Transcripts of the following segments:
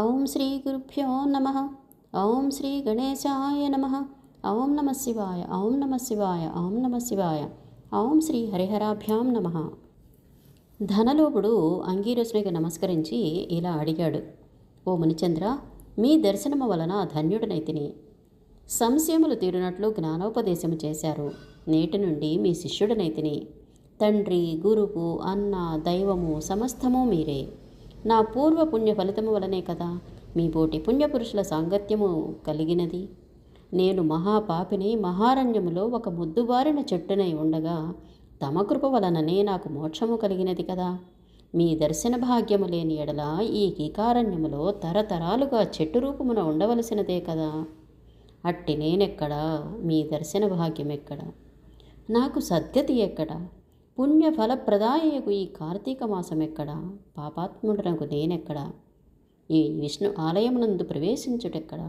ఓం శ్రీ గురుభ్యో నమ. ఓం శ్రీ గణేశాయ నమ. ఓం నమ శివాయ. ఓం నమ శివాయ. ఓం నమ శివాయ. ఓం శ్రీ హరిహరాభ్యాం నమ. ధనలోపుడు అంగీరసునికి నమస్కరించి ఇలా అడిగాడు. ఓ మునిచంద్ర మీ దర్శనము వలన ధన్యుడనైతిని. సంశయములు తీరినట్లు జ్ఞానోపదేశము చేశారు. నేటి నుండి మీ శిష్యుడనైతిని. తండ్రి గురువు అన్న దైవము సమస్తము మీరే. నా పూర్వ పుణ్య ఫలితము వలనే కదా మీ పోటి పుణ్యపురుషుల సాంగత్యము కలిగినది. నేను మహాపాపిని మహారణ్యములో ఒక ముద్దుబారిన చెట్టునై ఉండగా తమ కృప వలననే నాకు మోక్షము కలిగినది కదా. మీ దర్శన భాగ్యము లేని ఎడల ఈ కీకారణ్యములో తరతరాలుగా చెట్టు రూపమున ఉండవలసినదే కదా. అట్టి నేనెక్కడా? మీ దర్శన భాగ్యం ఎక్కడ నాకు సద్గతి ఎక్కడ? పుణ్య ఫలప్రదాయకు ఈ కార్తీక మాసం ఎక్కడ పాపాత్ముడనకు నేనెక్కడ? ఈ విష్ణు ఆలయమునందు ప్రవేశించుటెక్కడ?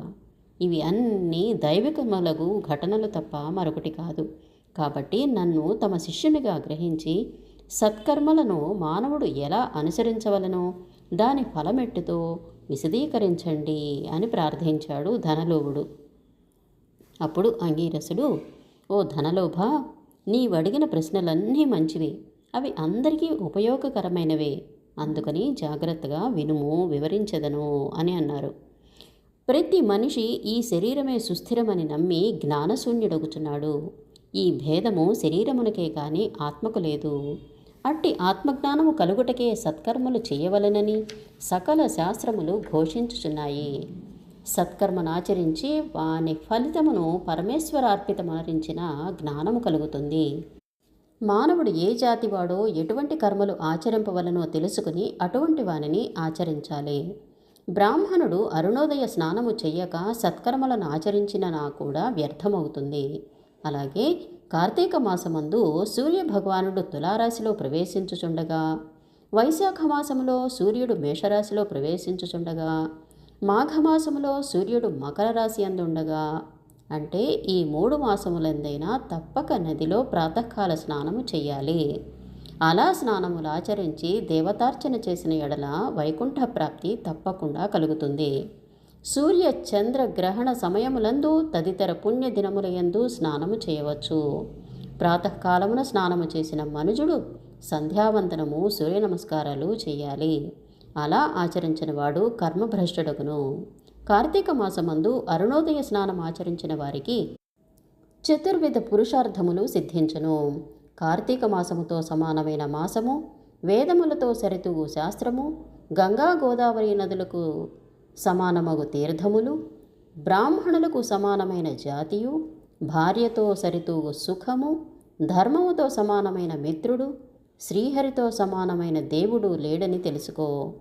ఇవి అన్నీ దైవికములగు ఘటనలు తప్ప మరొకటి కాదు. కాబట్టి నన్ను తమ శిష్యునిగా గ్రహించి సత్కర్మలను మానవుడు ఎలా అనుసరించవలనో? దాని ఫలమెట్టుతో విశదీకరించండి అని ప్రార్థించాడు ధనలోవుడు అప్పుడు అంగీరసుడు ఓ ధనలోభ నీవడిగిన ప్రశ్నలన్నీ మంచివి. అవి అందరికీ ఉపయోగకరమైనవే. అందుకని జాగ్రత్తగా వినుము వివరించదను అని అన్నారు. ప్రతి మనిషి ఈ శరీరమే సుస్థిరమని నమ్మి జ్ఞానశూన్యుడగుచున్నాడు. ఈ భేదము శరీరమునకే కాని ఆత్మకు లేదు. అట్టి ఆత్మజ్ఞానము కలుగుటకే సత్కర్మలు చేయవలనని సకల శాస్త్రములు ఘోషించుచున్నాయి. సత్కర్మను ఆచరించి వాని ఫలితమును పరమేశ్వరార్పితమరించిన జ్ఞానము కలుగుతుంది. మానవుడు ఏ జాతివాడో ఎటువంటి కర్మలు ఆచరింపవలనో తెలుసుకుని అటువంటి వానిని ఆచరించాలి. బ్రాహ్మణుడు అరుణోదయ స్నానము చెయ్యక సత్కర్మలను ఆచరించిన నా కూడా వ్యర్థమవుతుంది. అలాగే కార్తీక మాసమందు సూర్య భగవానుడు తులారాశిలో ప్రవేశించుచుండగా వైశాఖ మాసములో సూర్యుడు మేషరాశిలో ప్రవేశించుచుండగా మాఘమాసములో సూర్యుడు మకర రాశి అందుండగా అంటే ఈ మూడు మాసములందైనా తప్పక నదిలో ప్రాతకాల స్నానము చేయాలి అలా స్నానములు ఆచరించి దేవతార్చన చేసిన ఎడల వైకుంఠ ప్రాప్తి తప్పకుండా కలుగుతుంది. సూర్య చంద్ర గ్రహణ సమయములందు తదితర పుణ్య దినములయందు స్నానము చేయవచ్చు. ప్రాతకాలమున స్నానము చేసిన మనుజుడు సంధ్యావందనము సూర్య నమస్కారాలు చేయాలి. అలా ఆచరించిన వాడు కర్మభ్రష్టుడగును. కార్తీక మాసమందు అరుణోదయ స్నానం ఆచరించిన వారికి చతుర్విధ పురుషార్థములు సిద్ధించను. కార్తీక మాసముతో సమానమైన మాసము వేదములతో సరితూగు శాస్త్రము గంగా గోదావరి నదులకు సమానమగు తీర్థములు బ్రాహ్మణులకు సమానమైన జాతియు భార్యతో సరితూగు సుఖము ధర్మముతో సమానమైన మిత్రుడు శ్రీహరితో సమానమైన దేవుడు లేడని తెలుసుకో.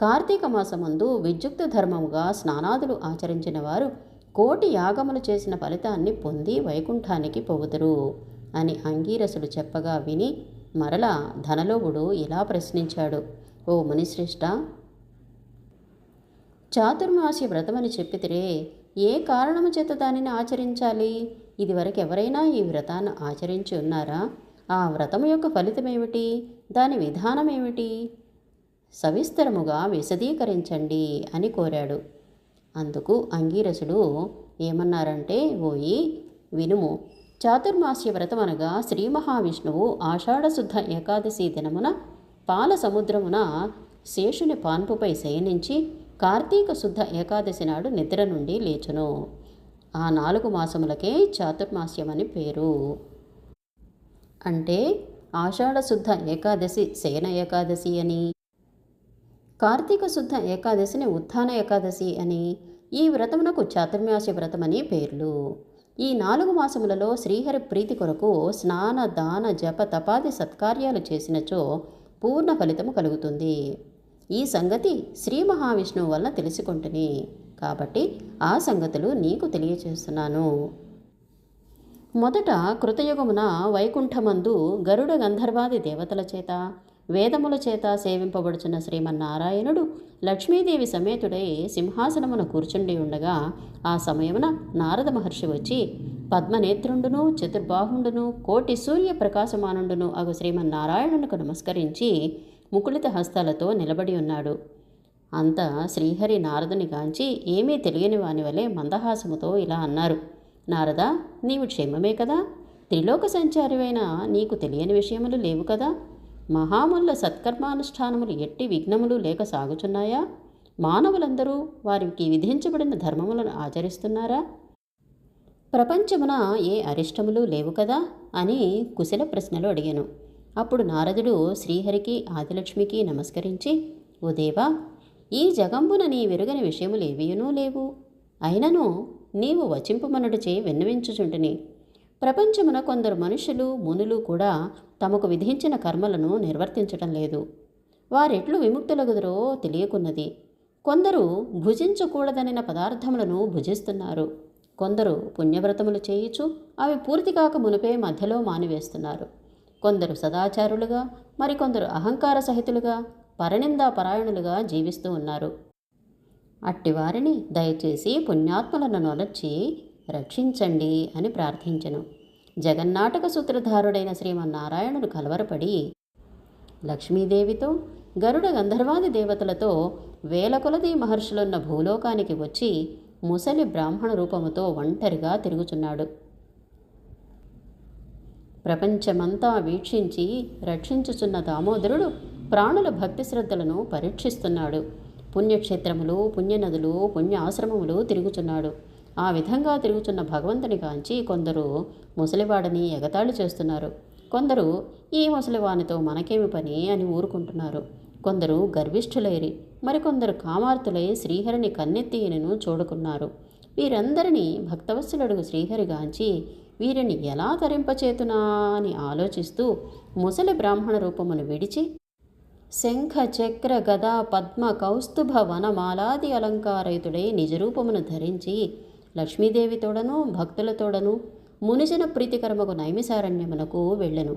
కార్తీక మాసమందు విద్యుక్త ధర్మముగా స్నానాదులు ఆచరించిన వారు కోటి యాగములు చేసిన ఫలితాన్ని పొంది వైకుంఠానికి పోవుదురు అని అంగీరసుడు చెప్పగా విని మరలా ధనలోవుడు ఇలా ప్రశ్నించాడు. ఓ మునిశ్రేష్ఠ చాతుర్మాసి వ్రతమని చెప్పితిరే ఏ కారణము చేత దానిని ఆచరించాలి? ఇదివరకు ఎవరైనా ఈ వ్రతాన్ని ఆచరించి ఉన్నారా? ఆ వ్రతము యొక్క ఫలితమేమిటి? దాని విధానమేమిటి? సవిస్తరముగా విశదీకరించండి అని కోరాడు. అందుకు అంగీరసుడు ఏమన్నారంటే ఓయి వినుము. చాతుర్మాస్య వ్రతం అనగా శ్రీ మహావిష్ణువు ఆషాఢశుద్ధ ఏకాదశి దినమున పాల సముద్రమున శేషుని పాన్పుపై శయనించి కార్తీక శుద్ధ ఏకాదశి నాడు నిద్ర నుండి లేచును. ఆ నాలుగు మాసములకే చాతుర్మాస్యమని పేరు. అంటే ఆషాఢశుద్ధ ఏకాదశి శయన ఏకాదశి అని కార్తీక శుద్ధ ఏకాదశిని ఉత్థాన ఏకాదశి అని ఈ వ్రతమునకు చాతుర్మాస వ్రతమని పేర్లు. ఈ నాలుగు మాసములలో శ్రీహరి ప్రీతి కొరకు స్నాన దాన జప తపాది సత్కార్యాలు చేసినచో పూర్ణ ఫలితము కలుగుతుంది. ఈ సంగతి శ్రీ మహావిష్ణువు వలన తెలుసుకుంటుని. కాబట్టి ఆ సంగతులు నీకు తెలియచేస్తున్నాను. మొదట కృతయుగమున వైకుంఠమందు గరుడ గంధర్వాది దేవతల చేత వేదముల చేత సేవింపబడుచున్న శ్రీమన్నారాయణుడు లక్ష్మీదేవి సమేతుడై సింహాసనమున కూర్చుండి ఉండగా ఆ సమయమున నారద మహర్షి వచ్చి పద్మనేత్రుండును చతుర్బాహుండును కోటి సూర్య ప్రకాశమానుండును అగు శ్రీమన్నారాయణునకు నమస్కరించి ముకుళిత హస్తాలతో నిలబడి ఉన్నాడు. అంతా శ్రీహరి నారదుని గాంచి ఏమీ తెలియని వాని వలె మందహాసముతో ఇలా అన్నారు. నారదా నీవు క్షేమమే కదా? త్రిలోక సంచారివైన నీకు తెలియని విషయములు లేవు కదా? మహాముల సత్కర్మానుష్ఠానములు ఎట్టి విఘ్నములు లేక సాగుచున్నాయా? మానవులందరూ వారికి విధించబడిన ధర్మములను ఆచరిస్తున్నారా? ప్రపంచమున ఏ అరిష్టములు లేవు కదా? అని కుశల ప్రశ్నలు అడిగాను. అప్పుడు నారదుడు శ్రీహరికి ఆదిలక్ష్మికి నమస్కరించి ఓ దేవా ఈ జగంబున నీ వెరుగని విషయములేవియునూ లేవు. అయినను నీవు వచింపమనుడిచే విన్నవించుచుంటిని. ప్రపంచమున కొందరు మనుషులు మునులు కూడా తమకు విధించిన కర్మలను నిర్వర్తించటం లేదు. వారెట్లు విముక్తులగుదరో తెలియకున్నది. కొందరు భుజించకూడదనిన పదార్థములను భుజిస్తున్నారు. కొందరు పుణ్యవ్రతములు చేయుచు అవి పూర్తి కాక మునిపే మధ్యలో మానివేస్తున్నారు. కొందరు సదాచారులుగా మరికొందరు అహంకార సహితులుగా పరనిందా పరాయణులుగా జీవిస్తూ ఉన్నారు. అట్టివారిని దయచేసి పుణ్యాత్మలను నొలర్చి రక్షించండి అని ప్రార్థించెను. జగన్నాటక సూత్రధారుడైన శ్రీమన్నారాయణుడు కలవరపడి లక్ష్మీదేవితో గరుడ గంధర్వాది దేవతలతో వేల కొలది మహర్షులున్న భూలోకానికి వచ్చి ముసలి బ్రాహ్మణ రూపముతో ఒంటరిగా తిరుగుచున్నాడు. ప్రపంచమంతా వీక్షించి రక్షించుచున్న దామోదరుడు ప్రాణుల భక్తి శ్రద్ధలను పరీక్షిస్తున్నాడు. పుణ్యక్షేత్రములు పుణ్యనదులు పుణ్య ఆశ్రమములు తిరుగుచున్నాడు. ఆ విధంగా తిరుగుచున్న భగవంతుని కాంచి కొందరు ముసలివాడని ఎగతాళి చేస్తున్నారు. కొందరు ఈ ముసలివానితో మనకేమి పని? అని ఊరుకుంటున్నారు. కొందరు గర్విష్ఠులైరి మరికొందరు కామార్తులై శ్రీహరిని కన్నెత్తియనను చూడుకున్నారు. వీరందరినీ భక్తవత్సలుడుగు శ్రీహరిగాంచి వీరిని ఎలా తరింపచేతునా? అని ఆలోచిస్తూ ముసలి బ్రాహ్మణ రూపమును విడిచి శంఖ చక్ర గదా పద్మ కౌస్తుభ వనమాలాది అలంకారయుతుడై నిజరూపమును ధరించి లక్ష్మీదేవితోడను భక్తులతోడను మునిజన ప్రీతికరమకు నైమిసారణ్యమునకు వెళ్ళెను.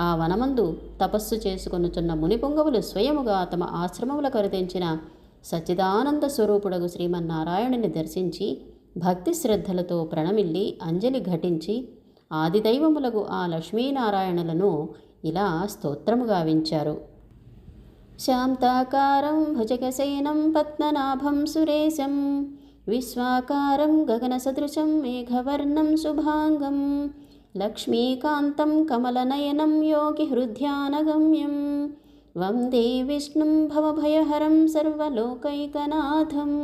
ఆ వనమందు తపస్సు చేసుకొనుచున్న మునిపుంగవులు స్వయముగా తమ ఆశ్రమముల కరుదించిన సచ్చిదానంద స్వరూపుడగు శ్రీమన్నారాయణుని దర్శించి భక్తి శ్రద్ధలతో ప్రణమిల్లి అంజలి ఘటించి ఆదిదైవములకు ఆ లక్ష్మీనారాయణులను ఇలా స్తోత్రము గావించారు. शान्ताकारं भुजगसेनं पद्मनाभं सुरेशं विश्वाकारं गगनसदृशं मेघवर्णं शुभाङ्गं लक्ष्मीकान्तं कमलनयनं योगिहृध्यानगम्यं वन्दे विष्णुं भवभयहरं सर्वलोकैकनाथम्।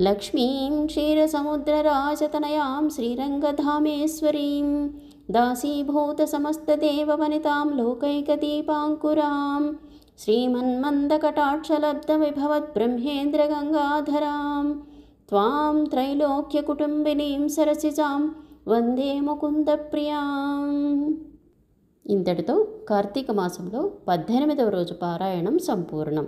लक्ष्मीं क्षीरसमुद्रराजतनयां श्रीरङ्गधामेश्वरीं दासीभूतसमस्तदेववनितां लोकैकदीपाङ्कुरां श्रीमन्मन्दकटाक्षलब्धविभवद्ब्रह्मेन्द्रगङ्गाधरां त्वां त्रैलोक्यकुटुम्बिनीं सरसिजां వందే ముకుంద ప్రియాం ఇంతటితో కార్తీక మాసంలో పద్దెనిమిదవ రోజు పారాయణం సంపూర్ణం